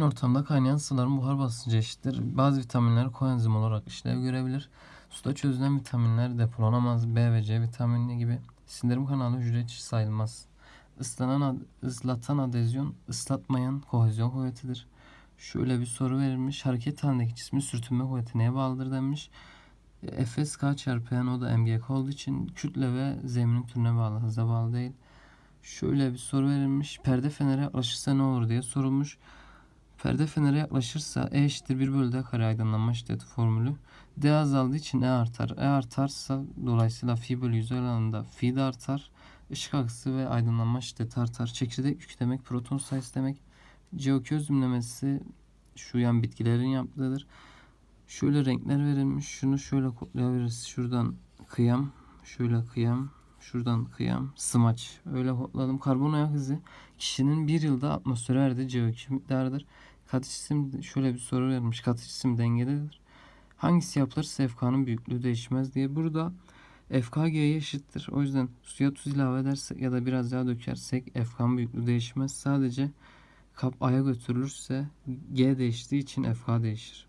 Ortamda kaynayan sıvıların buhar basıncı eşittir. Bazı vitaminler koenzim olarak işlev görebilir. Suda çözülen vitaminler depolanamaz. B ve C vitamini gibi sindirim kanalı hücre içi sayılmaz. Islanan, ıslatan adezyon, ıslatmayan kohezyon kuvvetidir. Şöyle bir soru verilmiş. Hareket halindeki cismin sürtünme kuvveti neye bağlıdır denmiş. E, Fs K çarpı N o da MGK olduğu için kütle ve zeminin türüne bağlı, hıza bağlı değil. Şöyle bir soru verilmiş. Perde fenere yaklaşırsa ne olur diye sorulmuş. Perde fenere yaklaşırsa E eşittir 1 bölü D kare aydınlanma şiddeti formülü. D azaldığı için E artar. E artarsa dolayısıyla fi bölü yüzey oranında fi de artar. Işık akısı ve aydınlanma şiddeti artar. Çekirdek yük demek proton sayısı demek. CO2 özümlemesi şu yan bitkilerin yaptığıdır. Şöyle renkler verilmiş. Şunu şöyle kodlayabiliriz. Şuradan kıyam, şöyle kıyam, şuradan kıyam, smaç. Öyle kodladım. Karbon ayak izi kişinin bir yılda atmosfere verdiği CO2 miktarıdır. Katı cisim şöyle bir soru vermiş. Katı cisim dengededir. Hangisi yapılırsa FK'nın büyüklüğü değişmez diye. Burada FK G'ye eşittir. O yüzden suya tuz ilave edersek ya da biraz daha dökersek FK'nın büyüklüğü değişmez. Sadece kap A'ya götürülürse G değiştiği için FK değişir.